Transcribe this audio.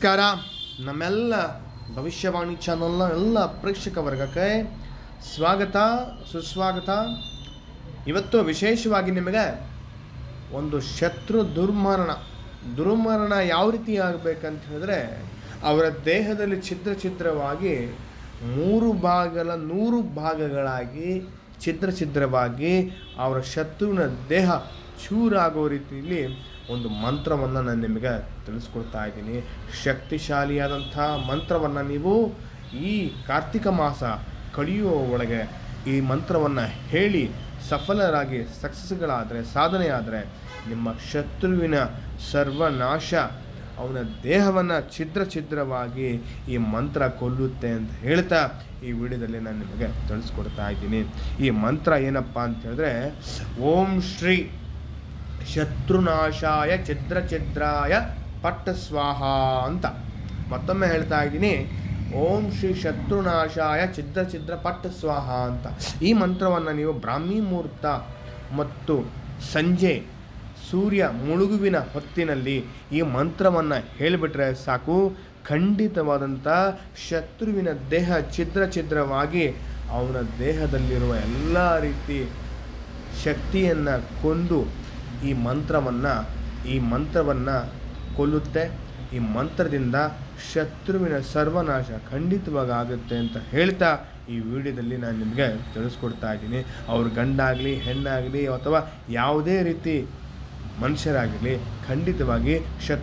ನಮಸ್ಕಾರ. ನಮ್ಮೆಲ್ಲ ಭವಿಷ್ಯವಾಣಿ ಚಾನಲ್ನ ಎಲ್ಲ ಪ್ರೇಕ್ಷಕ ವರ್ಗಕ್ಕೆ ಸ್ವಾಗತ, ಸುಸ್ವಾಗತ. ಇವತ್ತು ವಿಶೇಷವಾಗಿ ನಿಮಗೆ ಒಂದು ಶತ್ರು ದುರ್ಮರಣ. ದುರ್ಮರಣ ಯಾವ ರೀತಿ ಆಗಬೇಕಂತ ಹೇಳಿದ್ರೆ, ಅವರ ದೇಹದಲ್ಲಿ ಛಿದ್ರ ಛಿದ್ರವಾಗಿ ಮೂರು ಭಾಗಗಳ ನೂರು ಭಾಗಗಳಾಗಿ ಛಿದ್ರ ಛಿದ್ರವಾಗಿ ಅವರ ಶತ್ರುವಿನ ದೇಹ ಚೂರಾಗೋ ರೀತಿಯಲ್ಲಿ ಒಂದು ಮಂತ್ರವನ್ನು ನಾನು ನಿಮಗೆ ತಿಳಿಸ್ಕೊಡ್ತಾ ಇದ್ದೀನಿ. ಶಕ್ತಿಶಾಲಿಯಾದಂಥ ಮಂತ್ರವನ್ನು ನೀವು ಈ ಕಾರ್ತಿಕ ಮಾಸ ಕಳೆಯುವ ಒಳಗೆ ಈ ಮಂತ್ರವನ್ನು ಹೇಳಿ ಸಫಲರಾಗಿ ಸಕ್ಸಸ್ಗಳಾದರೆ, ಸಾಧನೆಯಾದರೆ, ನಿಮ್ಮ ಶತ್ರುವಿನ ಸರ್ವನಾಶ, ಅವನ ದೇಹವನ್ನು ಛಿದ್ರ ಛಿದ್ರವಾಗಿ ಈ ಮಂತ್ರ ಕೊಲ್ಲುತ್ತೆ ಅಂತ ಹೇಳ್ತಾ ಈ ವಿಡಿಯೋದಲ್ಲಿ ನಾನು ನಿಮಗೆ ತಿಳಿಸ್ಕೊಡ್ತಾ ಇದ್ದೀನಿ. ಈ ಮಂತ್ರ ಏನಪ್ಪ ಅಂತ ಹೇಳಿದ್ರೆ, ಓಂ ಶ್ರೀ ಶತ್ರುನಾಶಾಯ ಛಿದ್ರ ಛಿದ್ರಾಯ ಪಟ್ಟ ಸ್ವಾಹ ಅಂತ. ಮತ್ತೊಮ್ಮೆ ಹೇಳ್ತಾ ಇದ್ದೀನಿ, ಓಂ ಶ್ರೀ ಶತ್ರುನಾಶಾಯ ಛಿದ್ರ ಛಿದ್ರ ಪಟ್ಟ ಸ್ವಾಹ ಅಂತ. ಈ ಮಂತ್ರವನ್ನು ನೀವು ಬ್ರಾಹ್ಮಿ ಮುಹೂರ್ತ ಮತ್ತು ಸಂಜೆ ಸೂರ್ಯ ಮುಳುಗುವಿನ ಹೊತ್ತಿನಲ್ಲಿ ಈ ಮಂತ್ರವನ್ನು ಹೇಳಿಬಿಟ್ರೆ ಸಾಕು. ಖಂಡಿತವಾದಂಥ ಶತ್ರುವಿನ ದೇಹ ಛಿದ್ರ ಛಿದ್ರವಾಗಿ ಅವನ ದೇಹದಲ್ಲಿರುವ ಎಲ್ಲ ರೀತಿ ಶಕ್ತಿಯನ್ನು ಕೊಂದು ಈ ಮಂತ್ರವನ್ನು ಈ ಮಂತ್ರವನ್ನು ಕೊಲ್ಲುತ್ತೆ. ಈ ಮಂತ್ರದಿಂದ ಶತ್ರುವಿನ ಸರ್ವನಾಶ ಖಂಡಿತವಾಗಿ ಆಗುತ್ತೆ ಅಂತ ಹೇಳ್ತಾ ಈ ವಿಡಿಯೋದಲ್ಲಿ ನಾನು ನಿಮಗೆ ತಿಳಿಸ್ಕೊಡ್ತಾ ಇದ್ದೀನಿ. ಅವ್ರ ಗಂಡಾಗಲಿ, ಹೆಣ್ಣಾಗಲಿ ಅಥವಾ ಯಾವುದೇ ರೀತಿ ಮನುಷ್ಯರಾಗಲಿ ಖಂಡಿತವಾಗಿ ಶತ್ರು